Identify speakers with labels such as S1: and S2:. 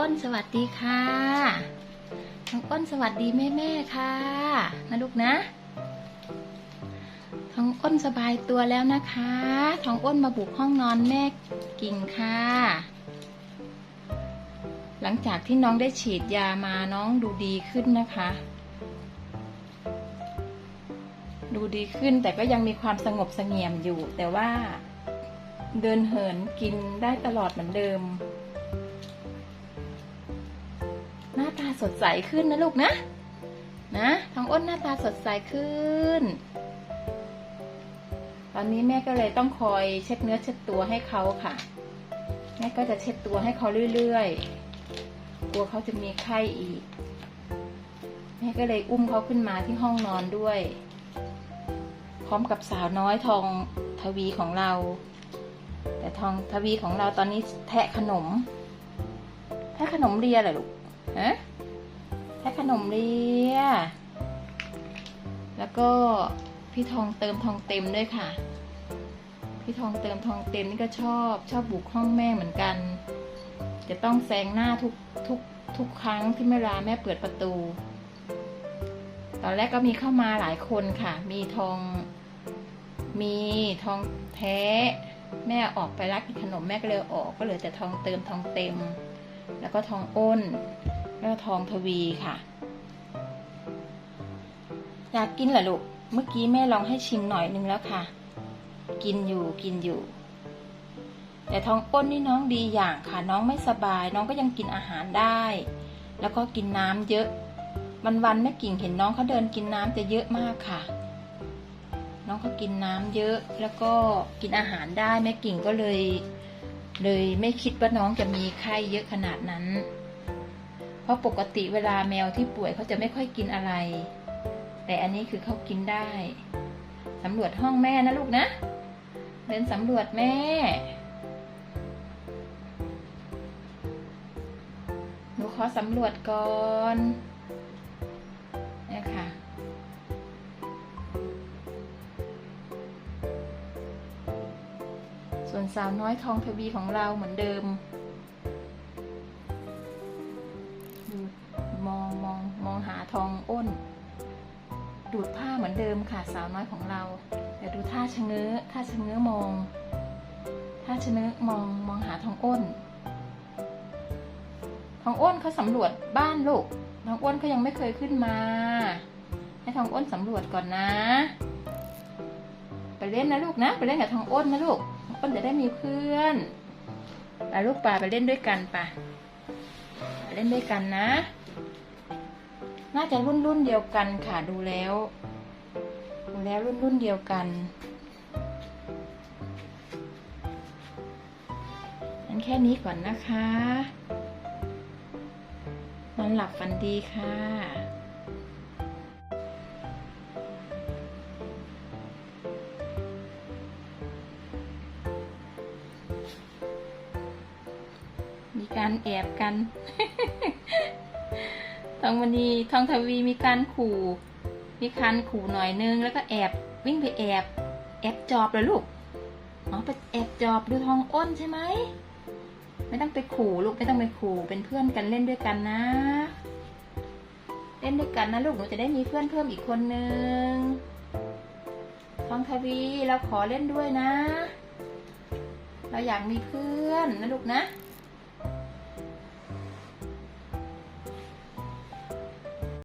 S1: อ้นสวัสดีค่ะน้องอ้นสวัสดีแม่แม่ค่ะนะลูกนะท้องอ้นสบายตัวแล้วนะคะท้องอ้นมาบุกห้องนอนแม่กิ่งค่ะ หลังจากที่น้องได้ฉีดยามาน้องดูดีขึ้นนะคะ ดูดีขึ้นแต่ก็ยังมีความสงบเสงี่ยมอยู่ แต่ว่าเดินเหินกินได้ตลอดเหมือนเดิม หน้าตาสดใสขึ้นนะลูกนะ นะทองอ้นหน้าตาสดใสขึ้น ตอนนี้แม่ก็เลยต้องคอยเช็ดเนื้อเช็ดตัวให้เขาค่ะ แม่ก็จะเช็ดตัวให้เขาเรื่อยๆ กลัวเขาจะมีไข้อีก แม่ก็เลยอุ้มเขาขึ้นมาที่ห้องนอนด้วย พร้อมกับสาวน้อยทองทวีของเรา แต่ทองทวีของเราตอนนี้แทะขนม แทะขนมเรียเหรอลูก ฮะแทะขนมเรียแล้วก็พี่ทองเติมทองเต็มด้วยค่ะ พี่ทองเติมทองเต็มนี่ก็ชอบชอบบุกห้องแม่เหมือนกัน จะต้องแซงหน้าทุกทุกทุกครั้งที่เวลาแม่เปิดประตู ตอนแรกก็มีเข้ามาหลายคนค่ะ มีทอง มีทองแท้ แม่ออกไปรักกินขนมแม่ก็เลยออกก็เหลือแต่ทองเติมทองเต็ม แล้วก็ทองอ้น แล้วทองทวีค่ะ อยากกินเหรอลูก เมื่อกี้แม่ลองให้ชิมหน่อยนึงแล้วค่ะ กินอยู่กินอยู่ แต่ทองอ้นนี่น้องดีอย่างค่ะ น้องไม่สบาย น้องก็ยังกินอาหารได้ แล้วก็กินน้ำเยอะ วันวันๆแม่กิ่งเห็นน้องเขาเดินกินน้ำจะเยอะมากค่ะ น้องเขากินน้ำเยอะ แล้วก็กินอาหารได้แม่กิ่งก็เลย เลยไม่คิดว่าน้องจะมีไข้เยอะขนาดนั้น เพราะปกติเวลาแมวที่ป่วยเขาจะไม่ค่อยกินอะไร แต่อันนี้คือเขากินได้สำรวจห้องแม่นะลูกนะเดินสำรวจแม่ หนูขอสำรวจก่อนนี่ค่ะส่วนสาวน้อยทองทวีของเราเหมือนเดิม ดูมองมองมองหาทองอ้น ดูดผ้าเหมือนเดิมค่ะสาวน้อยของเรา แต่ดูท่าชะเง้อท่าชะเง้อมองท่าชะเง้อมองมองหาทองอ้น ทองอ้นเขาสำรวจบ้านลูกทองอ้นเขายังไม่เคยขึ้นมา ให้ทองอ้นสำรวจก่อนนะ ไปเล่นนะลูกนะ ไปเล่นกับทองอ้นนะลูกทองอ้นจะได้มีเพื่อนไปลูกป่าไปเล่นด้วยกันป่ะ เล่นด้วยกันนะ น่าจะรุ่นรุ่นเดียวกันค่ะดูแล้วดูแล้วรุ่นรุ่นเดียวกันงั้นแค่นี้ก่อนนะคะนอนหลับฝันดีค่ะมีการแอบกัน องมณีทองทวีมีการขู่ มีการขู่หน่อยนึง แล้วก็แอบวิ่งไปแอบ แอบจอบเลยลูกอ๋อไปแอบจอบดูทองอ้นใช่ไหมไม่ต้องไปขู่ลูกไม่ต้องไปขู่เป็นเพื่อนกันเล่นด้วยกันนะ เล่นด้วยกันนะลูกหนูจะได้มีเพื่อนเพิ่มอีกคนนึงทองทวีเราขอเล่นด้วยนะ เราอยากมีเพื่อนนะลูกนะ